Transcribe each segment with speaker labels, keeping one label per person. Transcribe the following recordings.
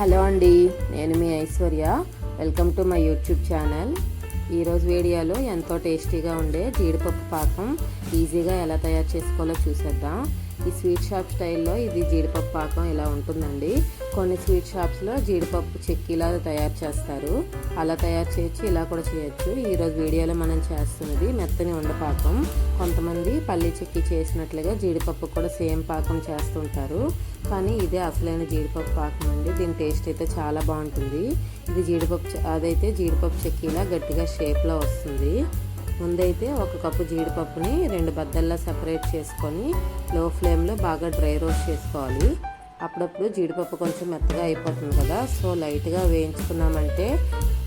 Speaker 1: Hello అండి నేను మీ Aishwarya. Welcome to my YouTube channel ఈరోజు వీడియోలో ఎంతో టేస్టీగా ఉండే జీడిపప్పు పాకం ఈజీగా ఎలా తయారు చేసుకోవాలో చూసేద్దాం. ఈ స్వీట్ షాప్ స్టైల్లో ఇది జీడిపప్పు పాకం ఇలా ఉంటుందండి. కొన్ని స్వీట్ షాప్స్లో జీడిపప్పు చెక్కీలా తయారు చేస్తారు. అలా తయారు చేయొచ్చు ఇలా కూడా చేయొచ్చు. ఈరోజు వీడియోలో మనం చేస్తున్నది మెత్తని ఉండపాకం కొంతమంది పల్లి చెక్కి చేసినట్లుగా జీడిపప్పు కూడా సేమ్ పాకం చేస్తుంటారు కానీ ఇదే అసలైన జీడిపప్పు పాకం అండి. దీని టేస్ట్ అయితే చాలా బాగుంటుంది. ఇది జీడిపప్పు అదైతే జీడిపప్పు చెక్కీలా గట్టిగా షేప్లో వస్తుంది. ముందైతే ఒక కప్పు జీడిపప్పుని రెండు బద్దల్లా సపరేట్ చేసుకొని లో ఫ్లేమ్లో బాగా డ్రై రోస్ట్ చేసుకోవాలి. అప్పుడప్పుడు జీడిపప్పు కొంచెం మెత్తగా అయిపోతుంది కదా సో లైట్గా వేయించుకున్నామంటే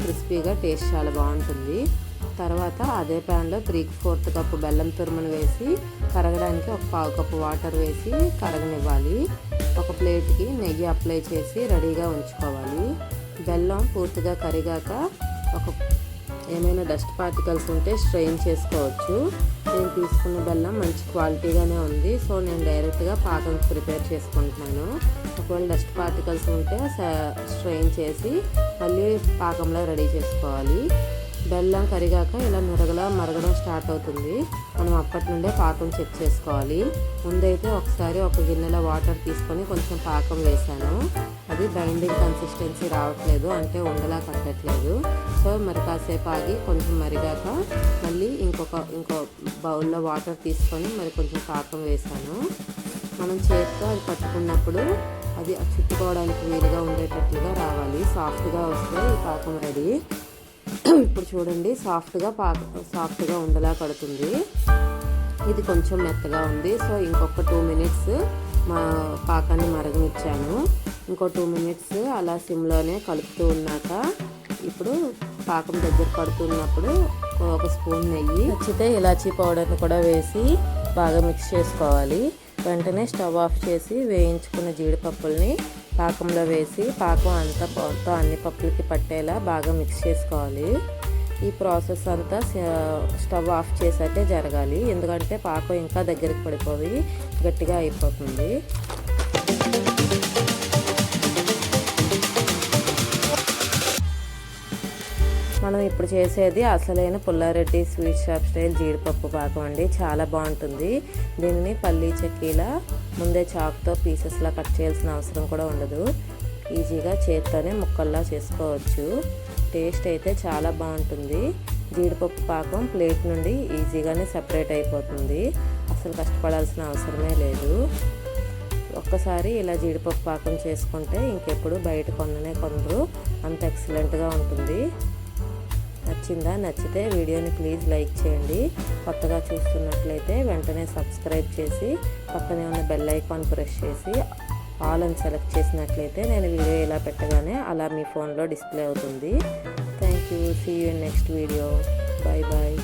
Speaker 1: క్రిస్పీగా టేస్ట్ చాలా బాగుంటుంది. తర్వాత అదే ప్యాన్లో త్రీ ఫోర్త్ కప్పు బెల్లం తురుమును వేసి కరగడానికి ఒక పావు కప్పు వాటర్ వేసి కరగనివ్వాలి. ఒక ప్లేట్కి నెయ్యి అప్లై చేసి రెడీగా ఉంచుకోవాలి. బెల్లం పూర్తిగా కరిగాక ఒక ఏమైనా డస్ట్ పార్టికల్స్ ఉంటే స్ట్రెయిన్ చేసుకోవచ్చు. నేను తీసుకున్న బెల్లం మంచి క్వాలిటీగానే ఉంది. సో నేను డైరెక్ట్గా పాకం ప్రిపేర్ చేసుకుంటున్నాను. ఒకవేళ డస్ట్ పార్టికల్స్ ఉంటే స్ట్రెయిన్ చేసి మళ్ళీ పాకంలో రెడీ చేసుకోవాలి. బెల్లం కరిగాక ఇలా నురగలా మరగడం స్టార్ట్ అవుతుంది. మనం అప్పటి నుండే పాకం చెక్ చేసుకోవాలి. ముందైతే ఒకసారి ఒక గిన్నెలో వాటర్ తీసుకొని కొంచెం పాకం వేసాను అది బైండింగ్ కన్సిస్టెన్సీ రావట్లేదు అంటే ఉండలా కట్టట్లేదు సో మరి కాసేపు ఆగి కొంచెం మరిగాక మళ్ళీ ఇంకొక ఇంకో బౌల్లో వాటర్ తీసుకొని మరి కొంచెం పాకం వేసాను మనం చేతితో అది పట్టుకున్నప్పుడు అది చుట్టుకోవడానికి వీలుగా ఉండేటట్లుగా రావాలి. సాఫ్ట్గా వస్తే ఈ పాకం రెడీ. ఇప్పుడు చూడండి సాఫ్ట్గా పా సాఫ్ట్గా ఉండలా కడుతుంది. ఇది కొంచెం మెత్తగా ఉంది. సో ఇంకొక టూ మినిట్స్ మా పాకాన్ని మరగనిచ్చాను. ఇంకో టూ మినిట్స్ అలా సిమ్లోనే కలుపుతూ ఉన్నాక ఇప్పుడు పాకం దగ్గర పడుతున్నప్పుడు ఒక స్పూన్ నెయ్యి నచ్చితే ఇలాచీ పౌడర్ని కూడా వేసి బాగా మిక్స్ చేసుకోవాలి. వెంటనే స్టవ్ ఆఫ్ చేసి వేయించుకున్న జీడిపప్పుల్ని పాకంలో వేసి పాకం అంతా మొత్తం అన్ని పప్పులకి పట్టేలా బాగా మిక్స్ చేసుకోవాలి. ఈ ప్రాసెస్ అంతా స్టవ్ ఆఫ్ చేసాకే జరగాలి. ఎందుకంటే పాకం ఇంకా దగ్గరికి పడిపోయి గట్టిగా అయిపోతుంది. మనం ఇప్పుడు చేసేది అసలైన పుల్లారెడ్డి స్వీట్ షాప్ స్టైల్ జీడిపప్పు పాకం అండి. చాలా బాగుంటుంది. దీనిని పల్లీ చెక్కీలా ముందే చాక్తో పీసెస్లా కట్ చేయాల్సిన అవసరం కూడా ఉండదు. ఈజీగా చేత్తోనే ముక్కల్లా చేసుకోవచ్చు. టేస్ట్ అయితే చాలా బాగుంటుంది. జీడిపప్పు పాకం ప్లేట్ నుండి ఈజీగానే సపరేట్ అయిపోతుంది. అసలు కష్టపడాల్సిన అవసరమే లేదు. ఒక్కసారి ఇలా జీడిపప్పు పాకం చేసుకుంటే ఇంకెప్పుడు బయట కొననే కొందరు అంత ఎక్సలెంట్గా ఉంటుంది. నచ్చిందా? నచ్చితే వీడియోని ప్లీజ్ లైక్ చేయండి. కొత్తగా చూస్తున్నట్లయితే వెంటనే సబ్స్క్రైబ్ చేసి పక్కనే ఉన్న బెల్ ఐకాన్ ప్రెస్ చేసి ఆల్ అని సెలెక్ట్ చేసినట్లయితే నేను వీడియో ఇలా పెట్టగానే అలా మీ ఫోన్లో డిస్ప్లే అవుతుంది. Thank you. See you next video. Bye bye